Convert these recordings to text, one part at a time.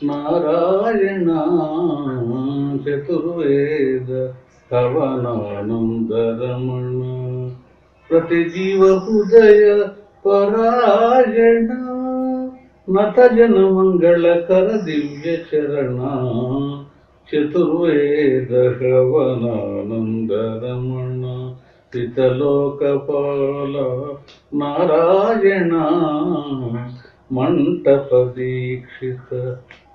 నారాయణ చతుర్వేద కవనానందరమణ ప్రతి జీవ హృదయ పరాయణ నత జన మంగళకర దివ్య చరణ చతుర్వేద కవనానందరమణ పితలోకపాల నారాయణ మంటప దీక్షిత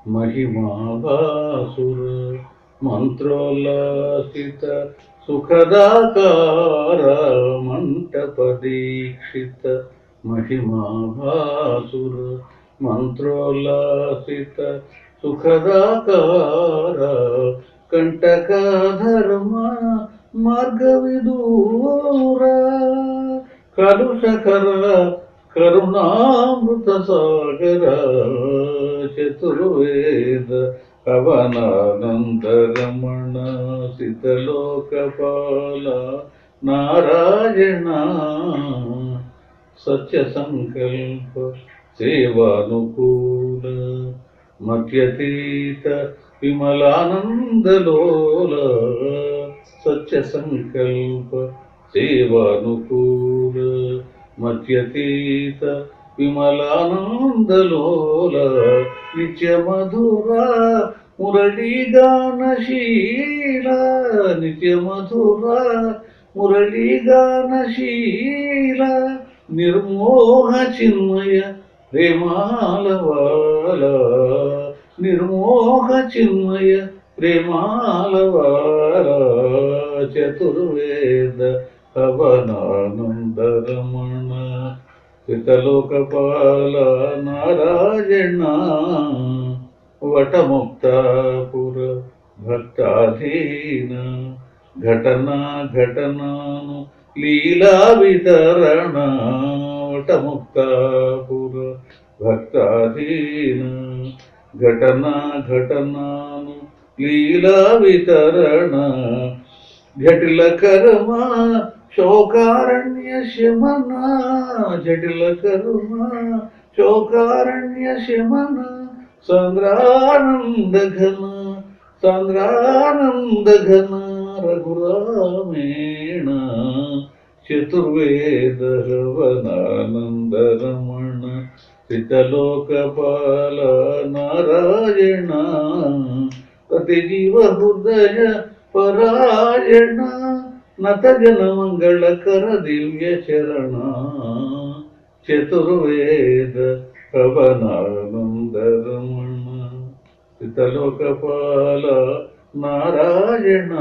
మహిమాభాసుర మంత్రోల్లాసిత సుఖదాకార మంటప దీక్షిత మహిమాభాసుర మంత్రోల్లాసిత సుఖదాకార కంటకాధర్మ మార్గ విదూర కలుషకర కరుణామృత సాగర చతుర్వేద పవనానందరమణ సితలోకపాల నారాయణ సత్య సంకల్ప సేవానుకూల మధ్యతీత విమలానందలోల సత్య సంకల్ప సేవానుకూల మధ్యతీత విమలానందలోల నిత్య మధుర మురళీగానశీల నిత్య మధుర మురళీగానశీల నిర్మోహ చిన్మయ ప్రేమాలవాల నిర్మోహ చిన్మయ ప్రేమాలవాల చతుర్వేద పవనానందరమణ పితలోకపాల నారాయణ వటముక్తాపుర భక్తాధీన. ఘటనా ఘటనాను లీలా వితరణ వటముక్తాపుర భక్తాధీన. ఘటనా ఘటనాను లీలా వితరణ జటిల కర్మ శోకారణ్య శమన జటిల కరుణ. శోకారణ్య శమన సంద్రానంద ఘన. సంద్రానంద ఘన రఘురామేణ. చతుర్వేద రవణానంద రమణ. పితలోకపాల నారాయణ. ప్రతి జీవ హృదయ పరాయణ. నత జన మంగళకర దివ్య చరణ చతుర్వేద పవనానందరమణ పితలోకపాల నారాయణ